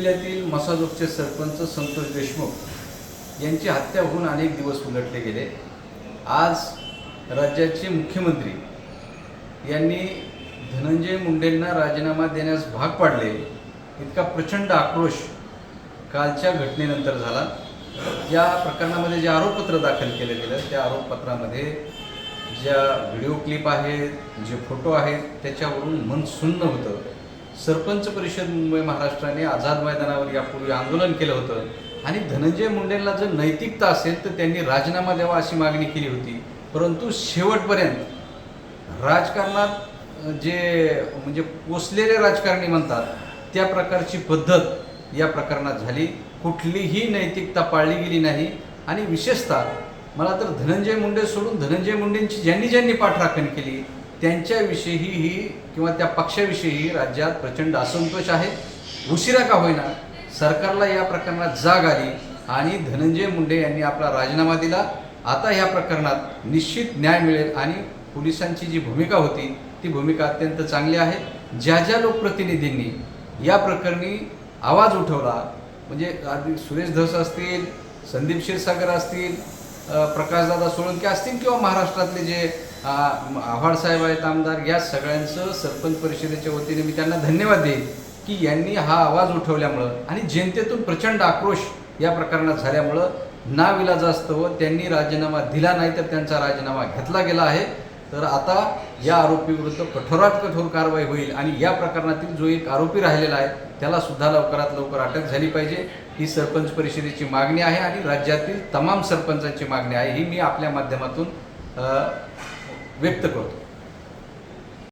जिल्ह्यातील मसाजोगचे सरपंच संतोष देशमुख यांची हत्या होऊन अनेक दिवस उलटले गेले. आज राज्याचे मुख्यमंत्री यांनी धनंजय मुंडेंना राजीनामा देण्यास भाग पाडले. इतका प्रचंड आक्रोश कालच्या घटनेनंतर झाला. या प्रकरणामध्ये जे आरोपपत्र दाखल केलं गेलं त्या आरोपपत्रामध्ये ज्या व्हिडिओ क्लिप आहेत जे फोटो आहेत त्याच्यावरून मन सुन्न होतं. सरपंच परिषद मुंबई महाराष्ट्राने आझाद मैदानावर यापूर्वी आंदोलन केलं होतं. आणि धनंजय मुंडेला जर नैतिकता असेल तर त्यांनी राजीनामा द्यावा अशी मागणी केली होती. परंतु शेवटपर्यंत राजकारणात जे म्हणजे पोचलेले राजकारणी म्हणतात त्या प्रकारची पद्धत या प्रकरणात झाली. कुठलीही नैतिकता पाळली गेली नाही. आणि विशेषतः मला तर धनंजय मुंडे सोडून धनंजय मुंडेंची ज्यांनी ज्यांनी पाठराखण केली त्यांच्याविषयीही ही किंवा त्या पक्षाविषयीही राज्यात प्रचंड असंतोष आहे. उशिरा का होईना सरकारला या प्रकरणात जाग आली आणि धनंजय मुंडे यांनी आपला राजीनामा दिला. आता ह्या प्रकरणात निश्चित न्याय मिळेल आणि पोलिसांची जी भूमिका होती ती भूमिका अत्यंत चांगली आहे. ज्या ज्या लोकप्रतिनिधींनी या प्रकरणी आवाज उठवला म्हणजे आधी सुरेश धस असतील संदीप क्षीरसागर असतील प्रकाशदादा सोळंके असतील किंवा महाराष्ट्रातले जे आव्हाड साहेब आहेत आमदार या सगळ्यांचं सरपंच परिषदेच्या वतीने मी त्यांना धन्यवाद देईन की यांनी हा आवाज उठवल्यामुळं आणि जनतेतून प्रचंड आक्रोश या प्रकरणात झाल्यामुळं नाविलाजास्तव त्यांनी राजीनामा दिला नाही तर त्यांचा राजीनामा घेतला गेला आहे. तर आता या आरोपीविरुद्ध कठोरात कठोर कारवाई होईल आणि या प्रकरणातील जो एक आरोपी राहिलेला आहे त्याला सुद्धा लवकरात लवकर अटक झाली पाहिजे. ही सरपंच परिषदेची मागणी आहे आणि राज्यातील तमाम सरपंचांची मागणी आहे. ही मी आपल्या माध्यमातून व्यक्त करतो.